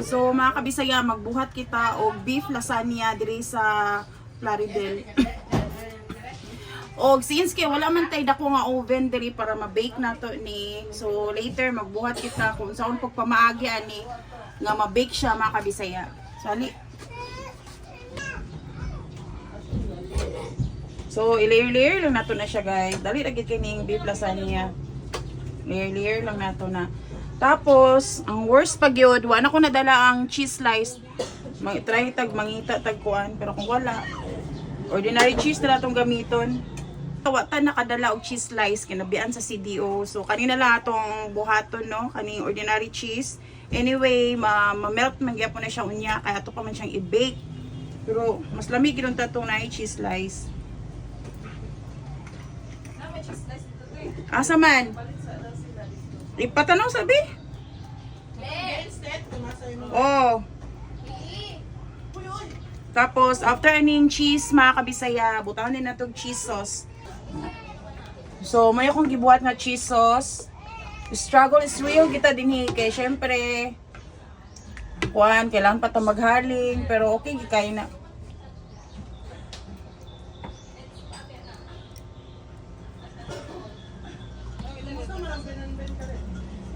So mga kabisaya, magbuhat kita og beef lasagna diri sa Plaridel. Og since kay wala man tay dako nga oven diri para ma-bake nato ni. So later magbuhat kita kung saan pag pamaagi ani nga ma-bake siya mga kabisaya. So. So i-layer-layer lang nato na siya guys. Dali ra gid kining beef lasagna. Layer-layer lang nato na. Tapos, ang worst pag yun, wala ko nadala ang cheese slice. Mag try tag mangita tag kuan, pero kung wala, ordinary cheese na itong gamiton. Kawatan nakadala og cheese slice kinabian sa CDO. So kanina lang atong buhaton no, kaning ordinary cheese. Anyway, ma, melt man gyapon na siya unya kaya ato pa man siyang i-bake. Pero mas lamig gyud tatong na cheese slice. Asa man? Ipatanong sabi? Oh. Tapos, after aning cheese, mga kabisaya, butahan din na cheese sauce. So, may akong gibuhat nga cheese sauce. Struggle is real kita din kay syempre, kuan, kailangan pa ito maghaling, pero okay, gikay na.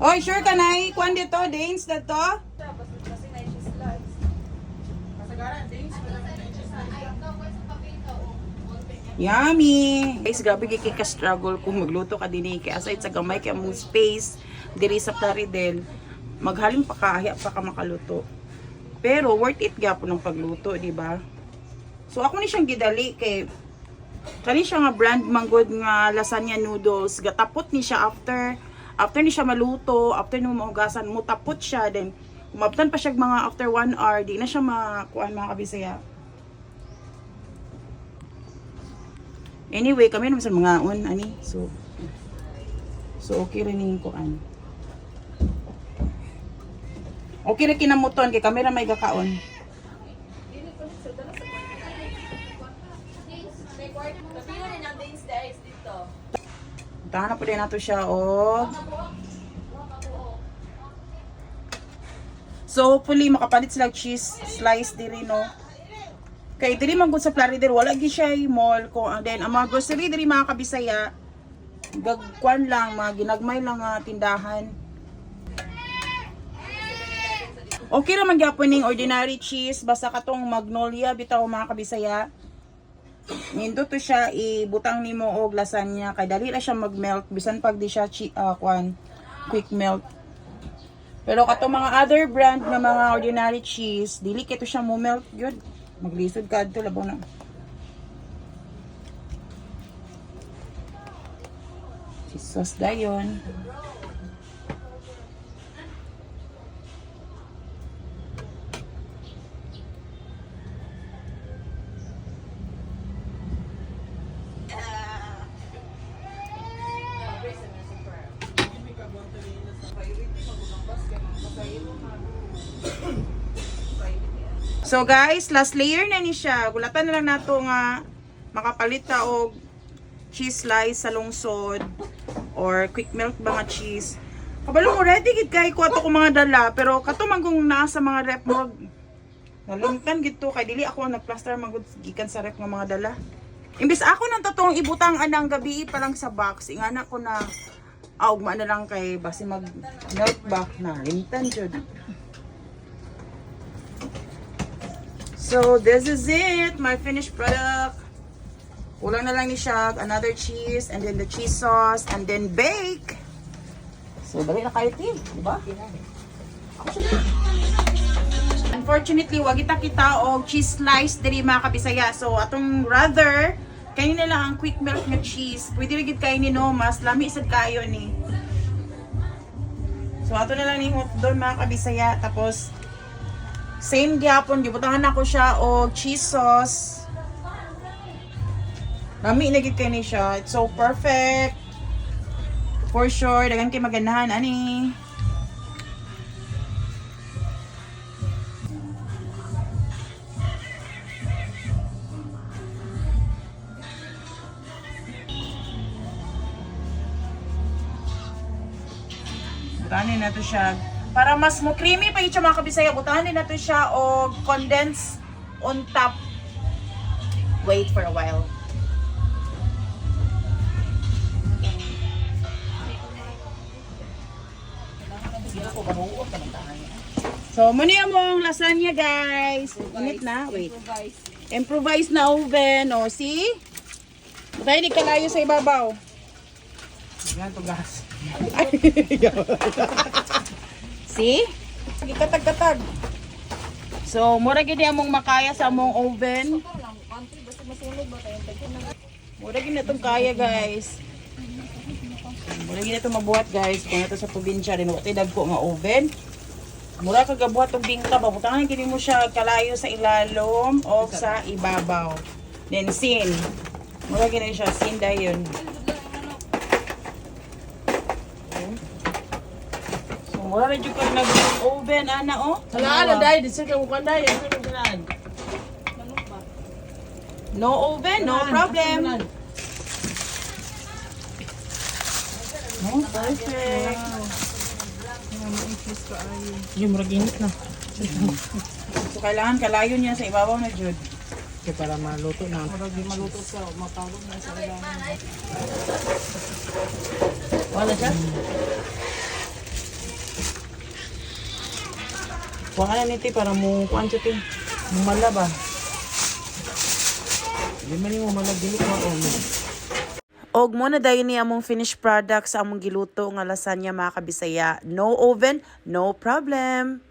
Oy, sure ka na Kuan dito, Danes, dito? Yummy! Guys, grabe kay ka struggle kung magluto ka din eh. Kaya aside sa gamay kaya mo space diri sa Plaridel, maghaling pa kahya pa ka makaluto. Pero worth it gyapon ng pagluto, di ba? So ako ni siyang gidali kay kani siya nga brand manggod nga lasagna noodles. Gatapot ni siya after after ni siya maluto, after mo mahugasan, mo tapot siya then umabtan pa siya mga after 1 hour, di na siya makuan mga kabisaya. Anyway, kami naman sa mga on, ani. So, so okay rin yung kuan. Okay rin kinamuton, kay kami may gakaon. Kapila rin ang guys dito. Tahan na po din nato siya, oh. So, hopefully, makapalit sila cheese slice diri, no? Kay diri man gud sa Plaridel, wala gi siya mall ko. And then, ang mga grocery diri mga kabisaya, gagkuan lang, mga ginagmay lang nga tindahan. Okay naman gyapon ning ordinary cheese, basta katong magnolia bitaw mga kabisaya. Nindo to siya ibutang nimo og lasagna kay dali ra siya mag-melt bisan pag di siya chi, ah, kwan quick melt. Pero kato mga other brand na mga ordinary cheese, dili kito siya mo melt gyud. Maglisod ka adto labaw na. Jesus dayon. So guys, last layer na ni siya. Gulatan na lang nato nga makapalit ta og cheese slice sa lungsod or quick melt ba nga cheese. Kabalo mo ready gid kay ko ato mga dala pero kato man kung nasa mga rep mo nalungkan gito kay dili ako ang nagplaster man gud gikan sa rep nga mga dala. Imbis ako nang totoong ibutang anang gabi pa lang sa box, ingana ko na augma na lang kay basi mag melt ba na limtan jud. So, this is it. My finished product. Kulang na lang ni siya. Another cheese. And then the cheese sauce. And then bake. So, dali na kayo, team. Diba? Unfortunately, wag kita kita og cheese slice diri mga kabisaya. So, atong rather, kayo na lang ang quick melt nga cheese. Pwede rin kayo ni no, mas lami sad kayo ni. So, ato na lang ni doon mga kabisaya. Tapos, Same gyapon, gibutahan ako siya og cheese sauce. Nami lagi kay ni siya. It's so perfect. For sure, dagan kay maganahan ani. Butahan na to siya Para mas mo creamy pa yung mga kabisaya, butahan din nato siya o condense on top. Wait for a while. So, muna yung mong lasagna, guys. Init na. Wait. Improvise. Improvise na oven. O, see? Tayo di kalayo sa ibabaw. Yan to gas. See? Gikatag-katag. So, mura gid among makaya sa among oven. Mura gid na itong kaya, guys. Mura gid na itong mabuhat, guys. Kung ito sa probinsya, din wala dagko nga oven. Mura ka gabuhat og bingka, babutangan gid mo siya kalayo sa ilalom o sa ibabaw. Then sin. Mura gid na siya sin dayon. So, na jud kag nag-oven ana oh. Talaan na dahil, disir ka mukhang dahil. Ano yung talaan? No oven, no problem. Oh, perfect. Yung murag init na. So, kailangan kalayo niya sa ibabaw na jud. Kaya para maluto na. Murag di maluto sa mapagod na sa kailangan. Wala siya? Kuha ka niti para mo kuhan siya ti. Mumala ba? Di man yung malagdili ko ako. Og mo na dayon ni among finished product sa among giluto nga lasagna mga kabisaya. No oven, no problem.